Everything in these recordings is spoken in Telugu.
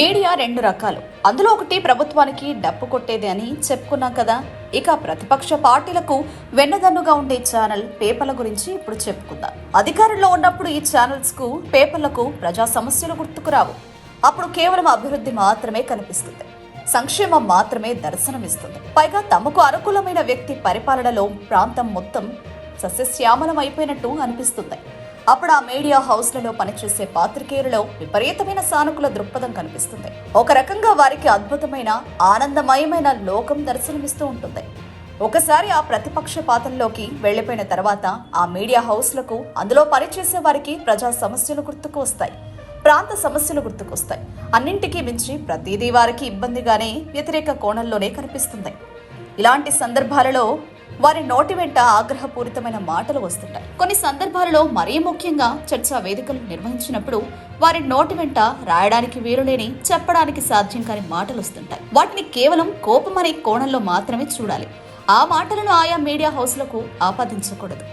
మీడియా రెండు రకాలు. అందులో ఒకటి ప్రభుత్వానికి డప్పు కొట్టేది అని చెప్పుకున్నాం కదా. ఇక ప్రతిపక్ష పార్టీలకు వెన్నదన్నుగా ఉండే ఛానల్ పేపర్ల గురించి ఇప్పుడు చెప్పుకుందాం. అధికారంలో ఉన్నప్పుడు ఈ ఛానల్స్కు పేపర్లకు ప్రజా సమస్యలు గుర్తుకురావు అప్పుడు కేవలం అభివృద్ధి మాత్రమే కనిపిస్తుంది. సంక్షేమం మాత్రమే దర్శనమిస్తుంది. పైగా తమకు అనుకూలమైన వ్యక్తి పరిపాలనలో ప్రాంతం మొత్తం సస్యశ్యామలం అయిపోయినట్టు అనిపిస్తుంది. అప్పుడు ఆ మీడియా హౌస్లలో పనిచేసే పాత్రికేయులలో విపరీతమైన సానుకూల దృక్పథం కనిపిస్తుంది. ఒక రకంగా వారికి అద్భుతమైన ఆనందమయమైన లోకం దర్శనమిస్తూ ఉంటుంది. ఒకసారి ఆ ప్రతిపక్ష పాత్రలోకి వెళ్ళిపోయిన తర్వాత ఆ మీడియా హౌస్లకు అందులో పనిచేసే వారికి ప్రజా సమస్యలు గుర్తుకు వస్తాయి. ప్రాంత సమస్యలు గుర్తుకొస్తాయి అన్నింటికీ మించి ప్రతిదీ వారికి ఇబ్బందిగానే వ్యతిరేక కోణంలోనే కనిపిస్తుంది. ఇలాంటి సందర్భాలలో వారి నోటి వెంట ఆగ్రహపూరితమైన మాటలు వస్తుంటాయి. కొన్ని సందర్భాలలో మరీ ముఖ్యంగా చర్చా వేదికలు నిర్వహించినప్పుడు వారి నోటి వెంట రాయడానికి వీలులేని చెప్పడానికి సాధ్యం కాని మాటలు వస్తుంటాయి. వాటిని కేవలం కోపం అనే కోణంలో మాత్రమే చూడాలి. ఆ మాటలను ఆయా మీడియా హౌస్లకు ఆపాదించకూడదు.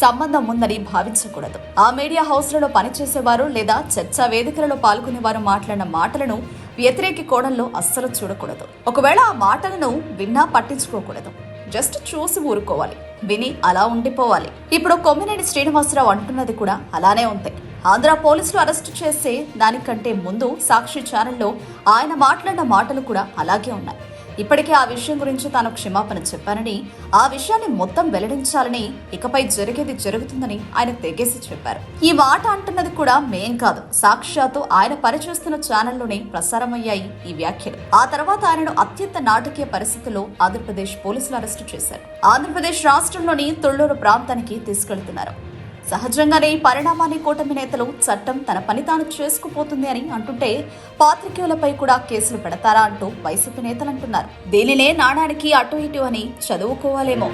సంబంధం ఉందని భావించకూడదు. ఆ మీడియా హౌస్లలో పనిచేసేవారు లేదా చర్చా వేదికలలో పాల్గొనేవారు మాట్లాడిన మాటలను వ్యతిరేక కోణంలో అస్సలు చూడకూడదు. ఒకవేళ ఆ మాటలను విన్నా పట్టించుకోకూడదు. జస్ట్ చూసి ఊరుకోవాలి. విని అలా ఉండిపోవాలి. ఇప్పుడు కొమ్మినేని శ్రీనివాసరావు అంటున్నది కూడా అలానే ఉంది. ఆంధ్ర పోలీసులు అరెస్టు చేసే దానికంటే ముందు సాక్షి ఛానల్లో ఆయన మాట్లాడిన మాటలు కూడా అలాగే ఉన్నాయి. ఇప్పటికే ఆ విషయం గురించి తాను క్షమాపణ చెప్పానని ఆ విషయాన్ని మొత్తం వెల్లడించాలని ఇకపై జరిగేది జరుగుతుందని ఆయన తెగేసి చెప్పారు. ఈ మాట అంటున్నది కూడా మేం కాదు సాక్షాత్తు ఆయన పనిచేస్తున్న ఛానల్లోనే ప్రసారమయ్యాయి ఈ వ్యాఖ్యలు. ఆ తర్వాత ఆయనను అత్యంత నాటకీయ పరిస్థితుల్లో ఆంధ్రప్రదేశ్ పోలీసులు అరెస్టు చేశారు. ఆంధ్రప్రదేశ్ రాష్ట్రంలోని తొళ్ళూరు ప్రాంతానికి తీసుకెళ్తున్నారు. సహజంగానే ఈ పరిణామాన్ని కూటమి నేతలు చట్టం తన పని తాను చేసుకుపోతుంది అని అంటుంటే పాత్రికేయులపై కూడా కేసులు పెడతారా అంటూ వైసీపీ నేతలు అంటున్నారు. దీనినే నాణానికి అటు ఇటు అని చదువుకోవాలేమో.